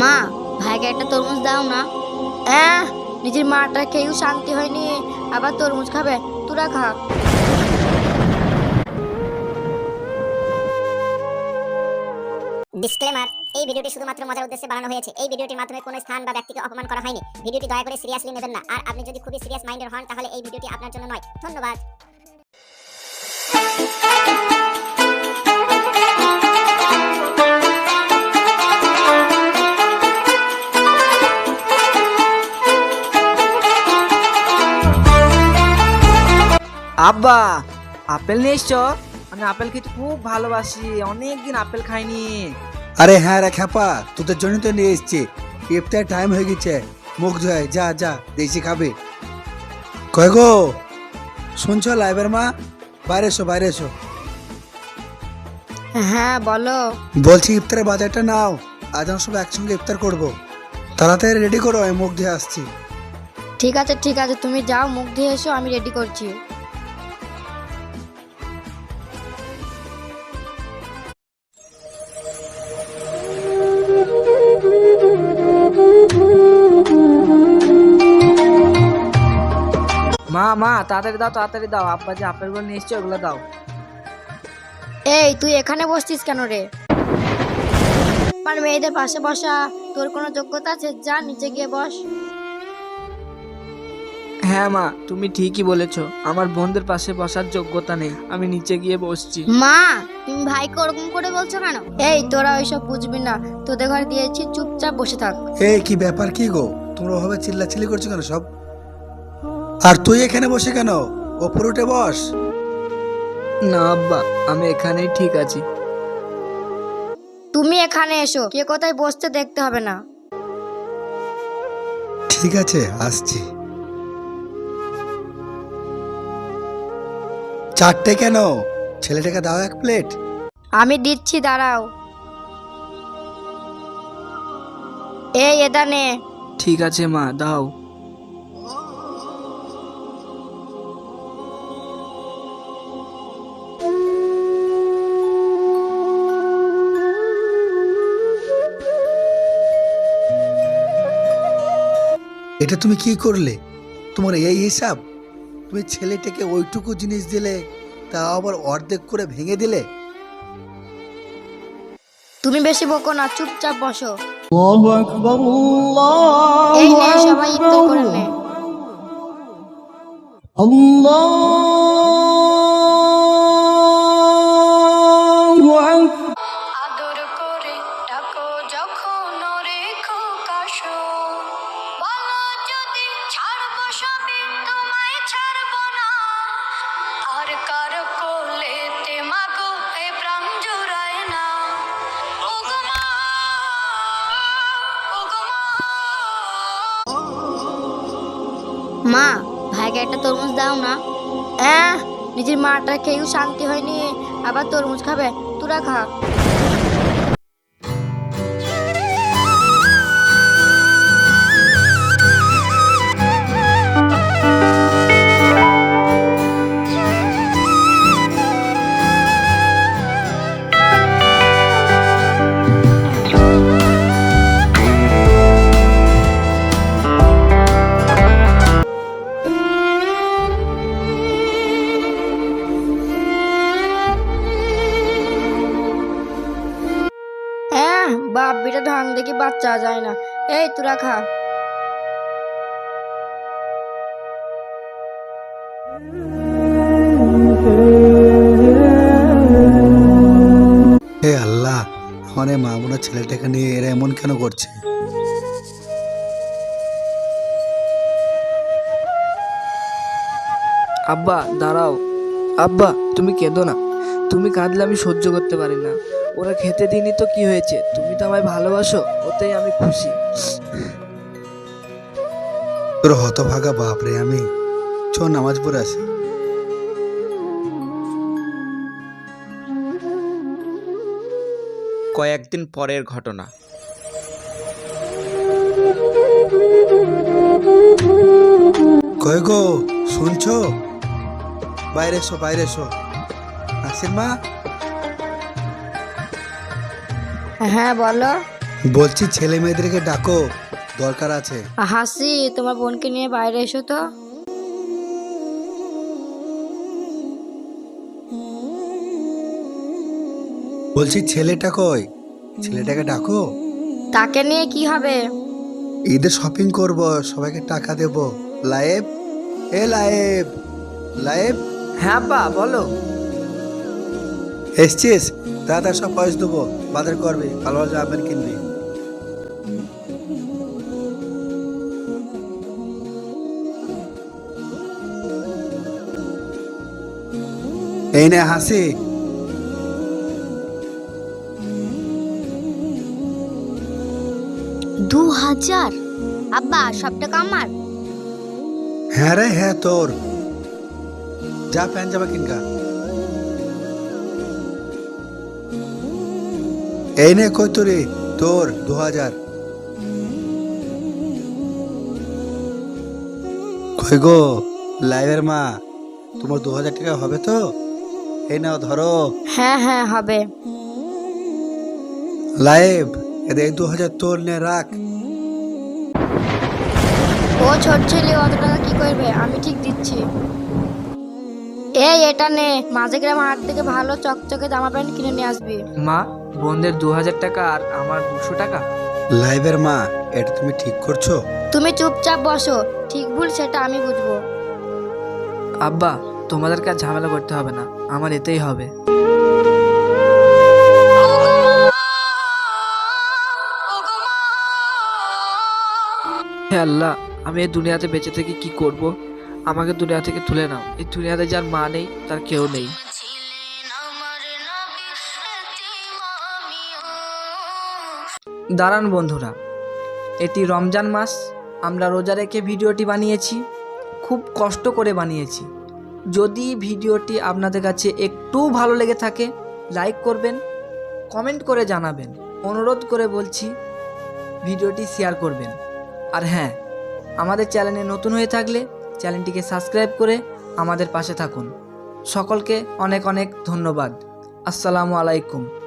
মা ভাইকে একটা তরমুজ দাও না। আহ নিজের মাটা খেয়েও শান্তি হয়নি, আবার তরমুজ খাবে, তোরা খা। ডিসক্লেমার এই ভিডিওটি শুধুমাত্র মজার উদ্দেশ্যে বানানো হয়েছে। এই ভিডিওটির মাধ্যমে কোনো স্থান বা ব্যক্তিকে অপমান করা হয়নি। ভিডিওটি দয়া করে সিরিয়াসলি নেবেন না। আর আপনি যদি খুবই সিরিয়াস মাইন্ডের হন, তাহলে এই ভিডিওটি আপনার জন্য নয়। ধন্যবাদ। আব্বা আপেল নিয়ে এসছো? আমি আপেল খেতে খুব ভালোবাসি অনেকদিন আপেল খাইনি। আরে হ্যাঁ রে খ্যাপা তোদের জন্য তো নিয়ে এসছি। ইফতার টাইম হয়ে গেছে। মুখ ধোয় যা যা দেশি খাবে। কয় গো? শুনছো লাইবার মা? বাইরে এসো বাইরে এসো। হ্যাঁ বলো। বলছি ইফতারের বাজারটা নাও আজ আমরা সব একসঙ্গে ইফতার করব। তাড়াতাড়ি রেডি করো আমি মুখ ধুয়ে আসছি। ঠিক আছে ঠিক আছে তুমি যাও মুখ দিয়ে এসো আমি রেডি করছি। মা মা তাড়াতাড়ি দাও তাড়াতাড়ি দাও। আব্বা যে আপেলগুলো নিয়ে এসছো ওগুলো দাও। এই তুই এখানে বসছিস কেন রে? আমার মেয়েদের পাশে বসা তোর কোনো যোগ্যতা আছে? যা নিচে গিয়ে বস। হ্যাঁ মা তুমি ঠিকই বলেছ। আমার বোনদের পাশে বসার যোগ্যতা নেই। আমি নিচে গিয়ে বসছি। মা তুমি ভাইকে ওরকম করে বলছো কেন? এই তোরা ওইসব বুঝবি না। তোদের ঘরে দিয়েছি চুপচাপ বসে থাক। এই কি ব্যাপার কি গো? তোমরা ওভাবে চিল্লাচিল্লি করছ কেন সব? আর তুই এখানে বসে কেন? ওপরে উঠে বস। না আব্বা আমি এখানেই ঠিক আছি। তুমি এখানে এসো কে কোথায় বসতে দেখতে হবে না। ঠিক আছে আসছি। চারটে কেন? ছেলেটাকে দাও এক প্লেট। আমি দিচ্ছি দাঁড়াও। এই এদা নে ঠিক আছে মা দাও। এটা তুমি কি করলে? তোমার এই হিসাব? তুমি ছেলেটাকে ওইটুকু জিনিস দিলে তা আবার অর্ধেক করে ভেঙে দিলে? তুমি বেশি বকো না চুপচাপ বসো। সবাই করলে আল্লাহ মা, ভাইকে একটা তরমুজ দাও না। নিজের মাটা খেয়েও শান্তি হয়নি, আবার তরমুজ খাবে, তোরা খা। বাচ্চা যায় না। এই তোরা খা। হে আল্লাহ আমার এই মা বোনের ছেলেটাকে নিয়ে এরা এমন কেন করছে? আব্বা দাঁড়াও। আব্বা তুমি কেঁদো না। তুমি কাঁদলে আমি সহ্য করতে পারি না। ওরা খেতে দিনই তো কি হয়েছে? তুমি তো আমায় ভালোবাসো ওতেই আমি খুশি। তোর হতভাগা বাপ রে আমি চ নামাজ পড়ে আসি কয়েকদিন পরের ঘটনা। কয় গো শুনছো? বাইরে এসো বাইরে এসো। আসির মা? হ্যাঁ বলো। বলছি ছেলে মেয়েদেরকে ডাকো দরকার আছে। হাসি তোমার বোনকে নিয়ে বাইরে এসো তো। বলছি ছেলেটা কই? ছেলেটাকে ডাকো। তাকে নিয়ে কি হবে? ঈদে শপিং করব সবাইকে টাকা দেব। লাইভ এ লাইভ লাইভ হ্যাঁ আব্বা বলো। এসছিস? দাদা সব পয়সা দেবো বাজার করবে ভালো ভালো জামা প্যান্ট কিনবি। এই নে হাসি। দু হাজার? আব্বা সব টাকা আমার? হ্যাঁ রে হ্যাঁ তোর। যা প্যান্ট জামা কিনকা এই নে তোর দু হাজার কই গো লাইভের মা তোমার দু হাজার টাকা হবে তো? এই নাও ধরো। হ্যাঁ হ্যাঁ হবে। লাইভ এদের দু হাজার তোর নে রাখ। ও ছোট ছেলে অত টাকা কি করবে? আমি ঠিক দিচ্ছি। এই এটা নে। মাঝে গ্রাম হাট থেকে ভালো চকচকে জামা প্যান্ট কিনে নিয়ে আসবি। মা বোনদের দু হাজার টাকা আর আমার দুশো টাকা? লাইভের মা এটা তুমি ঠিক করছ? তুমি চুপচাপ বসো ঠিক ভুল সেটা আমি বুঝব। আব্বা তোমাদেরকে আর ঝামেলা করতে হবে না আমার এতেই হবে। হে আল্লাহ আমি এই দুনিয়াতে বেঁচে থেকে কি করব? আমাকে দুনিয়া থেকে তুলে নাও। এই দুনিয়াতে যার মা নেই তার কেউ নেই। দাঁড়ান বন্ধুরা, এটি রমজান মাস, আমরা রোজা রেখে ভিডিওটি বানিয়েছি, খুব কষ্ট করে বানিয়েছি। যদি ভিডিওটি আপনাদের কাছে একটু ভালো লেগে থাকে, লাইক করবেন, কমেন্ট করে জানাবেন, অনুরোধ করে বলছি, ভিডিওটি শেয়ার করবেন। আর হ্যাঁ আমাদের চ্যানেলে নতুন হয়ে থাকলে চ্যানেলটিকে সাবস্ক্রাইব করে আমাদের পাশে থাকুন। সকলকে অনেক অনেক ধন্যবাদ। আসসালামু আলাইকুম।